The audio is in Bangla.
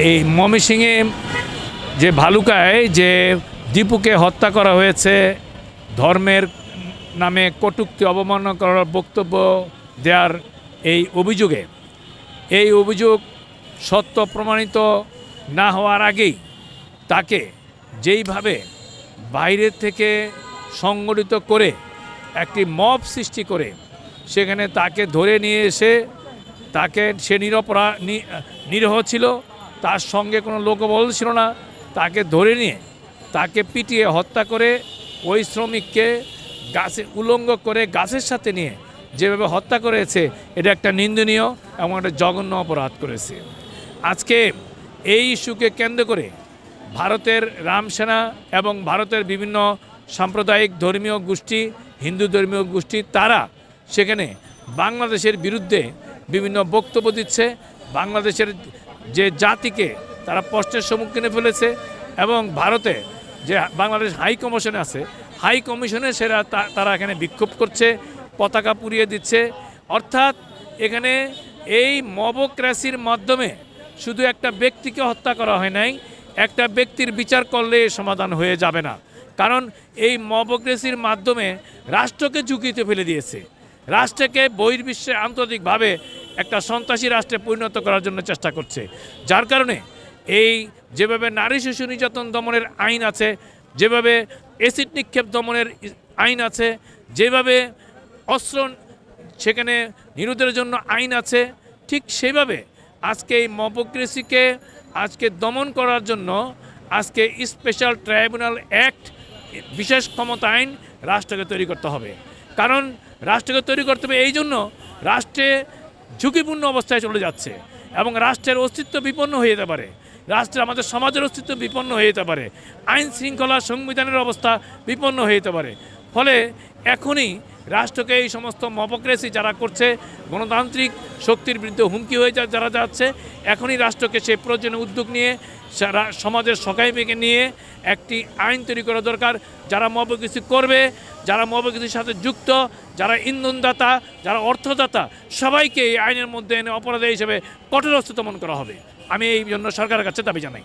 এই ময়মনসিংহে যে ভালুকায় যে দীপুকে হত্যা করা হয়েছে, ধর্মের নামে কটূক্তি অবমাননা করার বক্তব্য দেওয়ার এই অভিযোগে, এই অভিযোগ সত্য প্রমাণিত না হওয়ার আগেই তাকে যেইভাবে বাইরের থেকে সংগঠিত করে একটি মব সৃষ্টি করে, সেখানে তাকে ধরে নিয়ে এসে তাকে সে নিরপরা নিরহ ছিল। তার সঙ্গে কোনো লোকবল ছিল না। তাকে ধরে নিয়ে, তাকে পিটিয়ে হত্যা করে ওই শ্রমিককে গাছে উলঙ্গ করে গাছের সাথে নিয়ে যেভাবে হত্যা করেছে, এটা একটা নিন্দনীয় এবং একটা জঘন্য অপরাধ করেছে। আজকে এই ইস্যুকে কেন্দ্র করে ভারতের রামসেনা এবং ভারতের বিভিন্ন সাম্প্রদায়িক ধর্মীয় গোষ্ঠী, হিন্দু ধর্মীয় গোষ্ঠী, তারা সেখানে বাংলাদেশের বিরুদ্ধে বিভিন্ন বক্তব্য দিচ্ছে। বাংলাদেশের যে জাতিকে তারা প্রশ্নের সম্মুখীনে ফেলেছে এবং ভারতে যে বাংলাদেশ হাই কমিশন আছে, হাই কমিশনে সেরা তারা এখানে বিক্ষোভ করছে, পতাকা পুড়িয়ে দিচ্ছে। অর্থাৎ এখানে এই মবক্রাসির মাধ্যমে শুধু একটা ব্যক্তিকে হত্যা করা হয় নাই, একটা ব্যক্তির বিচার করলে সমাধান হয়ে যাবে না। কারণ এই মবক্রেসির মাধ্যমে রাষ্ট্রকে ঝুঁকিতে ফেলে দিয়েছে। রাষ্ট্রকে বহির্বিশ্বে আন্তর্জাতিকভাবে একটা সন্ত্রাসী রাষ্ট্রে পরিণত করার জন্য চেষ্টা করছে। যার কারণে এই যেভাবে নারী শিশু নির্যাতন দমনের আইন আছে, যেভাবে এসিড নিক্ষেপ দমনের আইন আছে, যেভাবে অস্ত্র সেখানে নিরোধের জন্য আইন আছে, ঠিক সেভাবে আজকে এই মপোক্রেসিকে আজকে দমন করার জন্য আজকে স্পেশাল ট্রাইব্যুনাল অ্যাক্ট, বিশেষ ক্ষমতা আইন রাষ্ট্রকে তৈরি করতে হবে। কারণ রাষ্ট্রকে তৈরি করতে হবে এই জন্য রাষ্ট্রে ঝুঁকিপূর্ণ অবস্থায় চলে যাচ্ছে এবং রাষ্ট্রের অস্তিত্ব বিপন্ন হয়ে যেতে পারে। রাষ্ট্রে আমাদের সমাজের অস্তিত্ব বিপন্ন হয়ে যেতে পারে। আইন শৃঙ্খলা সংবিধানের অবস্থা বিপন্ন হয়ে যেতে পারে। ফলে এখনই রাষ্ট্রকে এই সমস্ত মপক্রেসি যারা করছে, গণতান্ত্রিক শক্তির বিরুদ্ধে হুমকি হয়ে যা যারা যাচ্ছে, এখনই রাষ্ট্রকে সেই প্রয়োজনীয় উদ্যোগ নিয়ে সমাজের সকাইবেগে নিয়ে একটি আইন তৈরি করা দরকার। যারা মবকৃষি করবে, যারা মবকৃষির সাথে যুক্ত, যারা ইন্ধনদাতা, যারা অর্থদাতা, সবাইকে এই আইনের মধ্যে এনে অপরাধী হিসেবে কঠোর দমন করা হবে। আমি এই জন্য সরকারের কাছে দাবি জানাই।